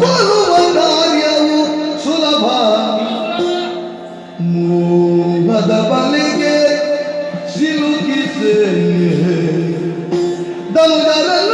ಕೊಲ್ಲುವ ಕಾರ್ಯವು ಸುಲಭ ಮೂಗದ ಬಲಿಗೆ ಸಿಲುಕಿಸೆ ದಂಗರಲ್ಲರ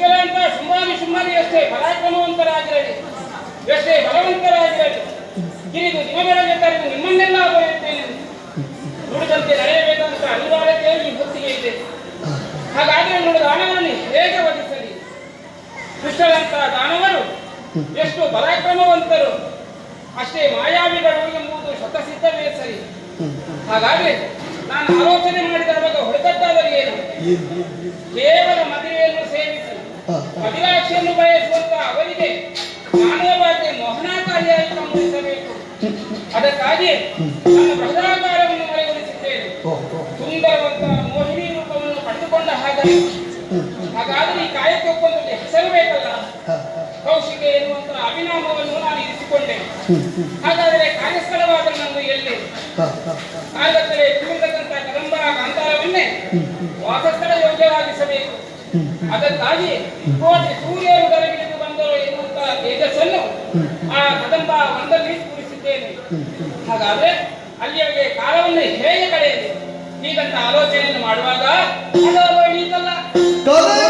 ದುಷ್ಟರಂತ ಶುಂಭಾನಿ ಶುಂಭಾನಿ ಎಷ್ಟೇ ಪರಾಕ್ರಮವಂತರಾಗಿರಲಿ ಎಷ್ಟೇ ಬಲವಂತರಾಗಿರಲಿ ಗಿರಿದು ದಿನ ಬೆಳಗ್ಗೆ ತರೆದು ನಿಮ್ಮನ್ನೆಲ್ಲ ಬರೆಯುತ್ತೇನೆ ನುಡಿದಂತೆ ನಡೆಯಬೇಕಂತ ಅನಿವಾರ್ಯತೆ ಈ ಹೊತ್ತಿಗೆ ಇದೆ. ಹಾಗಾದ್ರೆ ನುಡಿದ ಹಣವನ್ನು ಹೇಗೆ ಒದಿಸಲಿ ದುಷ್ಟರಂತ ದಾನವರು ಎಷ್ಟು ಪರಾಕ್ರಮವಂತರು ಅಷ್ಟೇ ಮಾಯಾವಿಗಳು ಎಂಬುದು ಶತಸಿದ್ಧವೇ ಸರಿ. ಹಾಗಾದ್ರೆ ನಾನು ಆಲೋಚನೆ ಮಾಡಿದರ ಬಗ್ಗೆ ಹೊಡೆದದ್ದಾದರೆ ಏನು? ಕೇವಲ ಮದುವೆಯನ್ನು ಸೇವಿಸಿ ಮದಿರಾಕ್ಷಿಯನ್ನು ಬಯಸುವಂತ ಅವರಿಗೆ ಮಾನವವಾಗಿ ಮೋಹನಾಕಾರಿಯಾಗಿ ಸಂಬಂಧಿಸಬೇಕು ಅದಕ್ಕಾಗಿ ನನ್ನ ಬೃಹದಾಕಾರವನ್ನು ಮರೆಗೊಳಿಸಿದ್ದೇನೆ ಸುಂದರವಂತ ಮೋಹಿನಿ ರೂಪವನ್ನು ಪಡೆದುಕೊಂಡ ಹಾಗೆ ಹಾಗಾದ್ರೆ ಈ ಕಾಯಕ್ಕೆ ಹೆಸರು ಬೇಕಲ್ಲ. ಕೌಶಿಕೆ ಎನ್ನುವಂತ ಅಭಿನಾಮವನ್ನು ನಾನು ಇರಿಸಿಕೊಂಡೆ. ಹಾಗಾದರೆ ಕಾರ್ಯಸ್ಥಳವಾದ ನಂದು ಎಲ್ಲಿ? ಹಾಗಾದರೆ ಕೂಡತಕ್ಕಂಥ ಕದಂಬ ಗಾಂಧಾರವನ್ನೇ ವಾಸಸ್ಥಳ ಅದಕ್ಕಾಗಿ ಕೋಟಿ ಸೂರ್ಯರು ಬರಗಿಳಿದು ಬಂದರು ಎನ್ನುವಂತ ತೇಜಸ್ಸನ್ನು ಆ ಕದಂಬ ಒಂದಲ್ಲಿ ಕೂರಿಸಿದ್ದೇನೆ ಹಾಗಾದ್ರೆ ಅಲ್ಲಿಯವರೆಗೆ ಕಾಲವನ್ನು ಹೇಗೆ ಕಳೆಯಲಿ? ಹೀಗಂತ ಆಲೋಚನೆಯನ್ನು ಮಾಡುವಾಗ ಅದು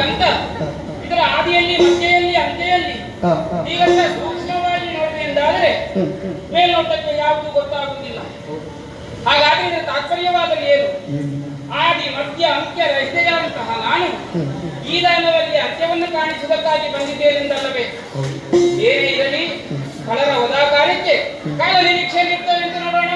ಹಾಗಂತ ಇದರ ಆದಿಯಲ್ಲಿ ಮಧ್ಯೆಯಲ್ಲಿ ಅಂತ್ಯದಲ್ಲಿ ಈಗಷ್ಟೇ ಸೂಕ್ಷ್ಮವಾಗಿ ನೋಡಿದೆ ಎಂದಾದರೆ ಮೇಲ್ನೋಟಕ್ಕೆ ಯಾವುದು ಗೊತ್ತಾಗುವುದಿಲ್ಲ. ಹಾಗಾಗಿ ಇದರ ತಾತ್ಪರ್ಯವಾದರೆ ಏನು? ಆದಿ ಮಧ್ಯ ಅಂತ್ಯ ರಹಿತೆಯಾದಂತಹ ನಾನು ಈ ದಾನದಲ್ಲಿ ಅಂತ್ಯವನ್ನು ಕಾಣಿಸುವುದಕ್ಕಾಗಿ ಬಂದಿದ್ದೇನೆಂದಲ್ಲವೇ ಏನೇ ಇರಲಿ ಕಳರ ಹೋದ ಕಾರ್ಯಕ್ಕೆ ಕಾಲ ನಿರೀಕ್ಷೆಯಲ್ಲಿರ್ತವೆ ಅಂತ ನೋಡೋಣ.